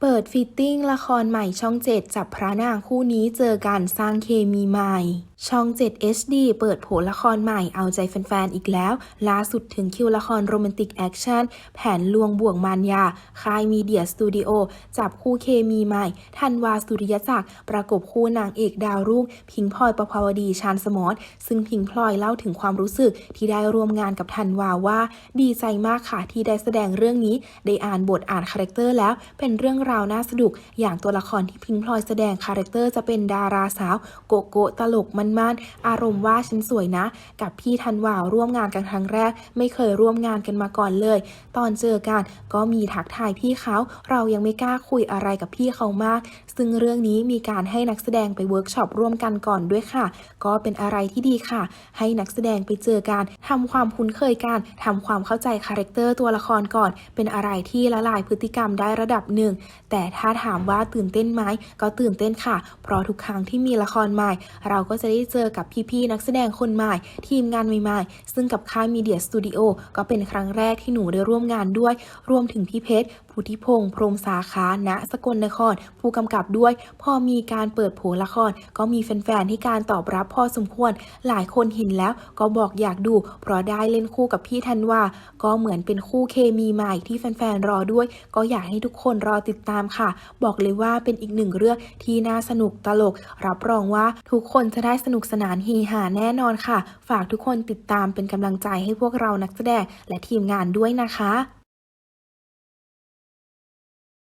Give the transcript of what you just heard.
เปิดฟิตติ้งละครใหม่ช่อง7จับพระนางคู่นี้เจอกันสร้างเคมีใหม่ ช่อง 7 HD เปิดโผละครใหม่เอาใจแฟนๆ อีกแล้ว ล่าสุดถึงคิวละครโรแมนติกแอคชั่น แผนลวงบ่วงมารยา ค่ายมีเดียสตูดิโอ จับคู่เคมีใหม่ทันวาสุริยจักร ประกบคู่นางเอกดาวรุ่ง พิงพลอยประภาวดีชาญสมรซึ่งพิงพลอยเล่าถึงความรู้สึกที่ได้ร่วมงานกับทันวาว่า ดีใจมากค่ะที่ได้แสดงเรื่องนี้ ได้อ่านบทอ่านคาแรคเตอร์แล้ว เป็นเรื่องราวน่าสนุก อย่างตัวละครที่พิงพลอยแสดงคาแรคเตอร์จะเป็นดาราสาวโกโก้ตลกมันๆอารมณ์ว่าฉันสวยนะ กับพี่ธันวาร่วมงานกันครั้งแรก ไม่เคยร่วมงานกันมาก่อนเลย ตอนเจอกันก็มีทักทายพี่เขาเรายังไม่กล้าคุยอะไรกับพี่เขามาก ซึ่งเรื่องนี้มีการให้นักแสดงไปเวิร์กช็อปร่วมกันก่อนด้วยค่ะ ก็เป็นอะไรที่ดีค่ะ ให้นักแสดงไปเจอกันทำความคุ้นเคยกันทำความเข้าใจคาแรคเตอร์ตัวละครก่อน เป็นอะไรที่ละลายพฤติกรรมได้ระดับหนึ่ง แต่ถ้าถามว่าตื่นเต้นไหมก็ตื่นเต้นค่ะ เพราะทุกครั้งที่มีละครใหม่ เราก็จะได้ได้เจอกับพี่ๆนักแสดงคนใหม่ ทีมงานใหม่ๆ ซึ่งกับค่ายมีเดียสตูดิโอก็เป็นครั้งแรกที่หนูได้ร่วมงานด้วย รวมถึงพี่เพชร พุทธิพงษ์พรมสาขาณสกลนคร ผู้กำกับด้วย พอมีการเปิดโผละคร ก็มีแฟนๆที่การตอบรับพอสมควร หลายคนเห็นแล้วก็บอกอยากดู เพราะได้เล่นคู่กับพี่ธันวาก็เหมือนเป็นคู่เคมีใหม่ที่แฟนๆรอด้วย ก็อยากให้ทุกคนรอติดตามค่ะ บอกเลยว่าเป็นอีกหนึ่งเรื่องที่น่าสนุกตลก รับรองว่าทุกคนจะได้สนุกสนานเฮฮาแน่นอนค่ะ ฝากทุกคนติดตามเป็นกำลังใจให้พวกเรานักแสดงและทีมงานด้วยนะคะ